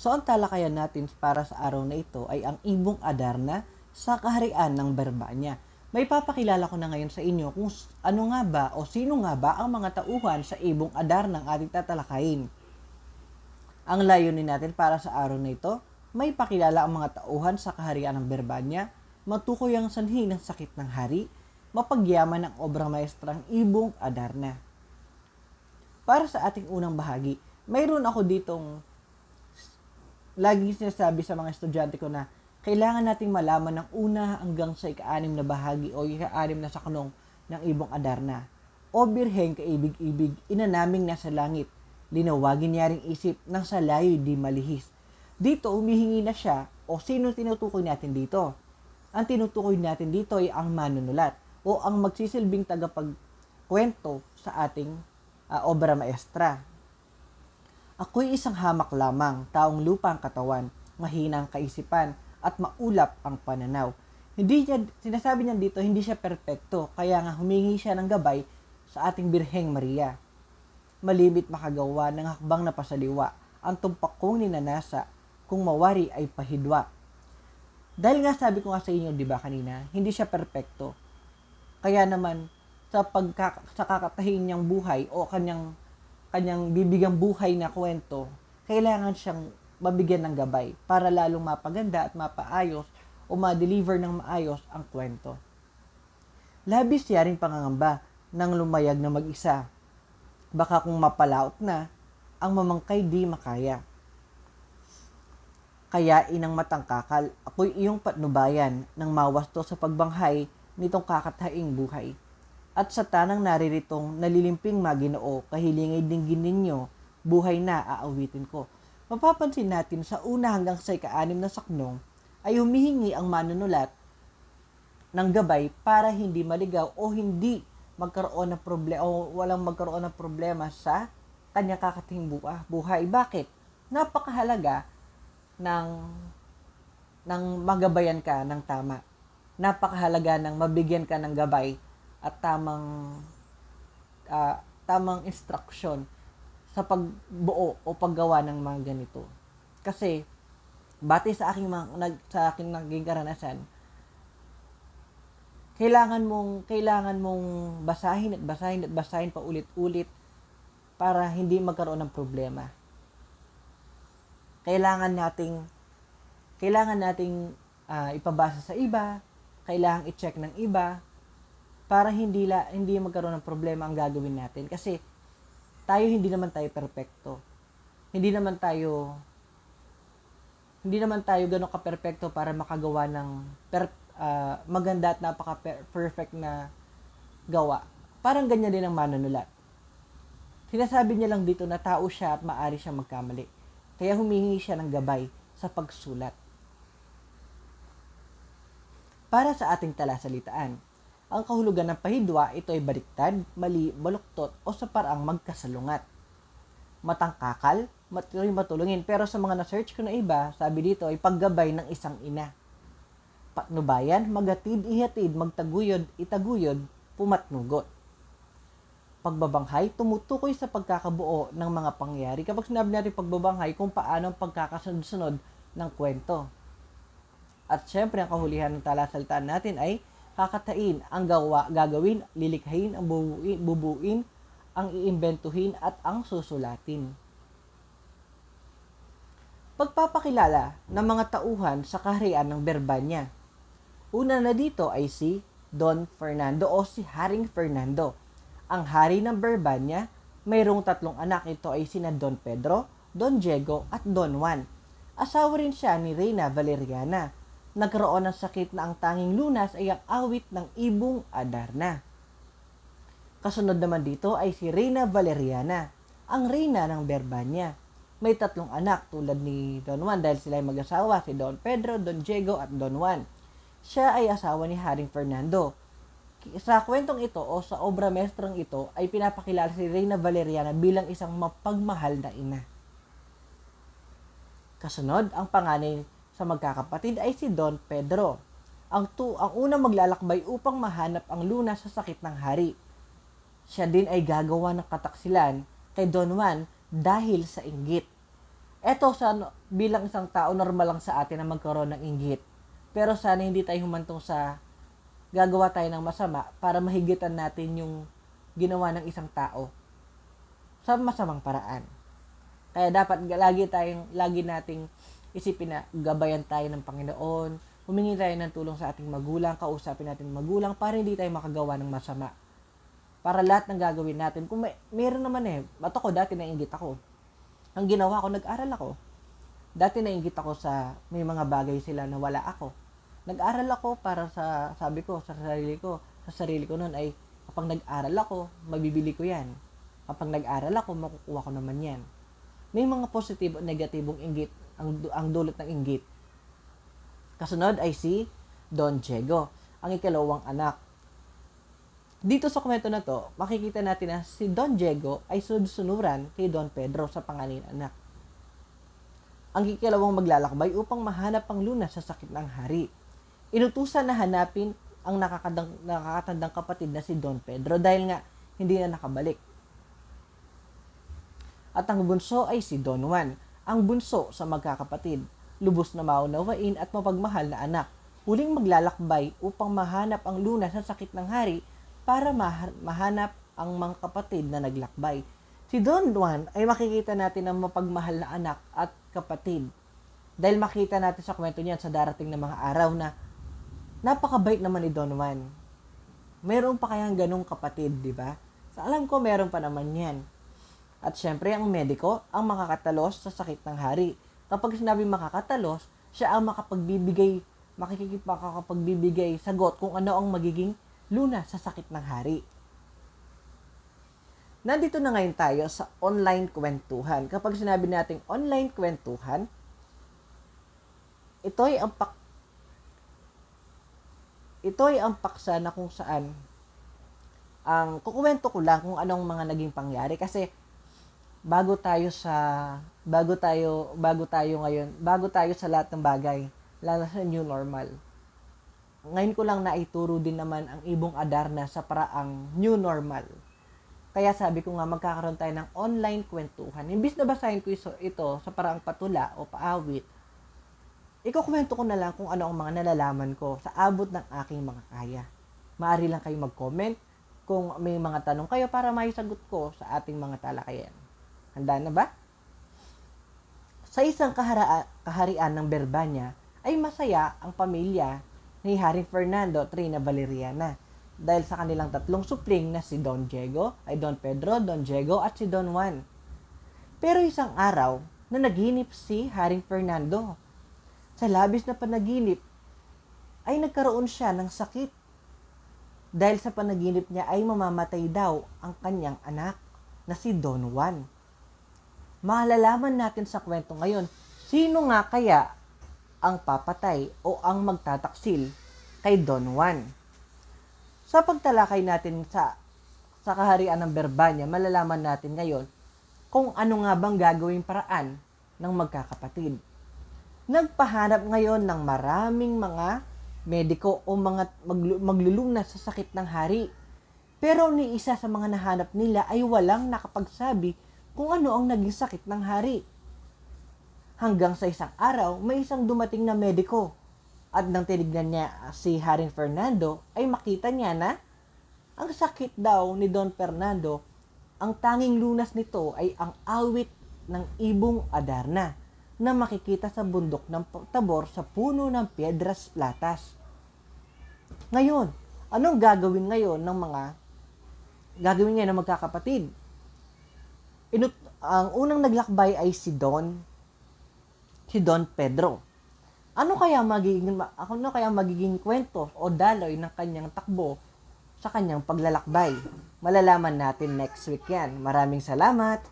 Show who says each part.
Speaker 1: So ang talakayan natin para sa araw na ito ay ang ibong Adarna sa kaharian ng Berbanya. May papakilala ko na ngayon sa inyo kung ano nga ba o sino nga ba ang mga tauhan sa ibong Adarna ng ating tatalakayin. Ang layunin natin para sa araw na ito, may pakilala ang mga tauhan sa kaharian ng Berbanya, matukoy ang sanhi ng sakit ng hari, mapagyaman ang obra maestrang ibong Adarna. Para sa ating unang bahagi, mayroon ako ditong lagi sinasabi sa mga estudyante ko na kailangan nating malaman ng una hanggang sa ika-anim na bahagi o ika-anim na saknong ng ibong Adarna. O birheng kaibig-ibig, ina naming nasa langit, linawagin niya ring isip ng sa layo'y di malihis. Dito, umihingi na siya o sino tinutukoy natin dito? Ang tinutukoy natin dito ay ang manunulat o ang magsisilbing tagapagkwento sa ating ah, obra maestra. Ako'y isang hamak lamang, taong lupa ang katawan, mahina ang kaisipan, at maulap ang pananaw. Hindi niya, sinasabi niya dito, hindi siya perpekto, kaya nga humingi siya ng gabay sa ating Birheng Maria. Malimit makagawa ng hakbang na pasaliwa, ang tumpak kong ninanasa, kung mawari ay pahidwa. Dahil nga sabi ko nga sa inyo, di ba kanina, hindi siya perpekto. Kaya naman, sa pagka, sa kakatahin niyang buhay o kanyang kanyang bibigang buhay na kwento, kailangan siyang mabigyan ng gabay para lalong mapaganda at mapaayos o ma-deliver ng maayos ang kwento. Labis siya rin pangangamba nang lumayag na mag-isa. Baka kung mapalaot na, ang mamangkay di makaya. Kaya inang matangkakal, ako'y iyong patnubayan nang mawasto sa pagbanghay nitong kakathaing buhay. At sa tanang nariritong nalilimping maginoo, kahilingay dinggin ninyo, buhay na aawitin ko. Mapapansin natin sa una hanggang sa ika-anim na saknong ay humihingi ang manunulat ng gabay para hindi maligaw o hindi magkaroon ng problema o walang magkaroon ng problema sa kanya kakating buha- buhay. Bakit? Napakahalaga ng ng magabayan ka ng tama. Napakahalaga ng mabigyan ka ng gabay at tamang ah, tamang instruction sa pagbuo o paggawa ng mga ganito. Kasi bati sa aking mga, nag, sa aking naging karanasan, kailangan mong kailangan mong basahin at basahin at basahin pa ulit-ulit para hindi magkaroon ng problema. Kailangan nating kailangan nating ah, ipabasa sa iba, kailangan i-check ng iba para hindi la hindi magkaroon ng problema ang gagawin natin kasi tayo hindi naman tayo perpekto. Hindi naman tayo hindi naman tayo gano'n ka-perpekto para makagawa ng per, ah, maganda at napaka-perfect na gawa. Parang ganyan din ang manunulat. Sinasabi niya lang dito na tao siya at maari siya magkamali. Kaya humingi siya ng gabay sa pagsulat. Para sa ating talasalitaan, ang kahulugan ng pahidwa ito ay baliktad, mali, baluktot o sa paraang magkasalungat. Matangkakal, matuloy matulungin. Pero sa mga na-search ko na iba, sabi dito ay paggabay ng isang ina. Patnubayan, magatid, ihatid, magtaguyod, itaguyod, pumatnugot. Pagbabanghay, tumutukoy sa pagkakabuo ng mga pangyayari. Kapag sinabi natin pagbabanghay, kung paano ang pagkakasunod-sunod ng kwento. At syempre, ang kahulihan ng talasalitaan natin ay kakatain ang gawa, gagawin, lilikhain, ang bubuin, bubuin, ang iimbentuhin at ang susulatin. Pagpapakilala ng mga tauhan sa kaharian ng Berbanya. Una na dito ay si Don Fernando o si Haring Fernando. Ang hari ng Berbanya, mayroong tatlong anak. Ito ay sina Don Pedro, Don Diego at Don Juan. Asawa rin siya ni Reyna Valeriana. Nagkaroon ng sakit na ang tanging lunas ay ang awit ng ibong Adarna. Kasunod naman dito ay si Reyna Valeriana, ang reyna ng Berbanya. May tatlong anak tulad ni Don Juan dahil sila ay mag-asawa, si Don Pedro, Don Diego at Don Juan. Siya ay asawa ni Haring Fernando. Sa kwentong ito o sa obra mestrang ito ay pinapakilala si Reyna Valeriana bilang isang mapagmahal na ina. Kasunod, ang panganay sa magkakapatid ay si Don Pedro. Ang, tu ang unang maglalakbay upang mahanap ang luna sa sakit ng hari. Siya din ay gagawa ng kataksilan kay Don Juan dahil sa inggit. Eto sa bilang isang tao normal lang sa atin na magkaroon ng inggit. Pero sana hindi tayo humantong sa gagawa tayo ng masama para mahigitan natin yung ginawa ng isang tao sa masamang paraan. Kaya dapat lagi tayong lagi nating isipin na gabayan tayo ng Panginoon, humingi tayo ng tulong sa ating magulang, kausapin natin ang magulang para hindi tayo makagawa ng masama. Para lahat ng gagawin natin, kung may, meron naman eh, bato ko dati nainggit ako. Ang ginawa ko, nag-aral ako. Dati nainggit ako sa may mga bagay sila na wala ako. Nag-aral ako para sa, sabi ko, sa sarili ko, sa sarili ko noon ay, kapag nag-aral ako, mabibili ko yan. Kapag nag-aral ako, makukuha ko naman yan. May mga positibo at negatibong inggit ang, ang dulot ng inggit. Kasunod ay si Don Diego, ang ikalawang anak. Dito sa komento na to, makikita natin na si Don Diego ay sunod-sunuran kay Don Pedro sa pangalan anak. Ang ikalawang maglalakbay upang mahanap ang lunas sa sakit ng hari. Inutusan na hanapin ang nakakatandang kapatid na si Don Pedro dahil nga hindi na nakabalik. At ang bunso ay si Don Juan, ang bunso sa magkakapatid, lubos na maunawain at mapagmahal na anak, huling maglalakbay upang mahanap ang lunas sa sakit ng hari para ma- mahanap ang mga kapatid na naglakbay. Si Don Juan ay makikita natin ang mapagmahal na anak at kapatid. Dahil makita natin sa kwento niyan sa darating na mga araw na napakabait naman ni Don Juan. Meron pa kayang ganong kapatid, di ba? Sa alam ko, meron pa naman yan. At syempre, ang mediko ang makakatalos sa sakit ng hari. Kapag sinabi makakatalos, siya ang makapagbibigay, makikip makakapagbibigay sagot kung ano ang magiging luna sa sakit ng hari. Nandito na ngayon tayo sa online kwentuhan. Kapag sinabi nating online kwentuhan, ito'y ang pak ito'y ang paksa na kung saan ang kukuwento ko lang kung anong mga naging pangyari kasi bago tayo sa bago tayo bago tayo ngayon bago tayo sa lahat ng bagay lalo sa new normal. Ngayon ko lang naituro din naman ang ibong Adarna sa paraang new normal. Kaya sabi ko nga magkakaroon tayo ng online kwentuhan. Imbis na basahin ko ito sa paraang patula o paawit ikukwento ko na lang kung ano ang mga nalalaman ko sa abot ng aking mga kaya. Maaari lang kayo mag-comment kung may mga tanong kayo para may sagot ko sa ating mga talakayan Handa na ba? Sa isang kahara- kaharian ng Berbanya, ay masaya ang pamilya ni Haring Fernando at Reina Valeriana dahil sa kanilang tatlong supling na si Don Diego, ay Don Pedro, Don Diego at si Don Juan. Pero isang araw na naginip si Haring Fernando. Sa labis na panaginip, ay nagkaroon siya ng sakit. Dahil sa panaginip niya ay mamamatay daw ang kanyang anak na si Don Juan malalaman natin sa kwento ngayon, sino nga kaya ang papatay o ang magtataksil kay Don Juan. Sa pagtalakay natin sa sa kaharian ng Berbanya, malalaman natin ngayon kung ano nga bang gagawing paraan ng magkakapatid. Nagpahanap ngayon ng maraming mga mediko o mga maglu- maglulunas sa sakit ng hari. Pero ni isa sa mga nahanap nila ay walang nakapagsabi kung ano ang naging sakit ng hari. Hanggang sa isang araw, may isang dumating na mediko. At nang tinignan niya si Haring Fernando, ay makita niya na ang sakit daw ni Don Fernando, ang tanging lunas nito ay ang awit ng ibong Adarna na makikita sa bundok ng tabor sa puno ng Piedras Platas. Ngayon, anong gagawin ngayon ng mga gagawin ngayon ng magkakapatid? Inut ang unang naglakbay ay si Don si Don Pedro. Ano kaya magiging ano kaya magiging kwento o daloy ng kanyang takbo sa kanyang paglalakbay? Malalaman natin next week yan. Maraming salamat.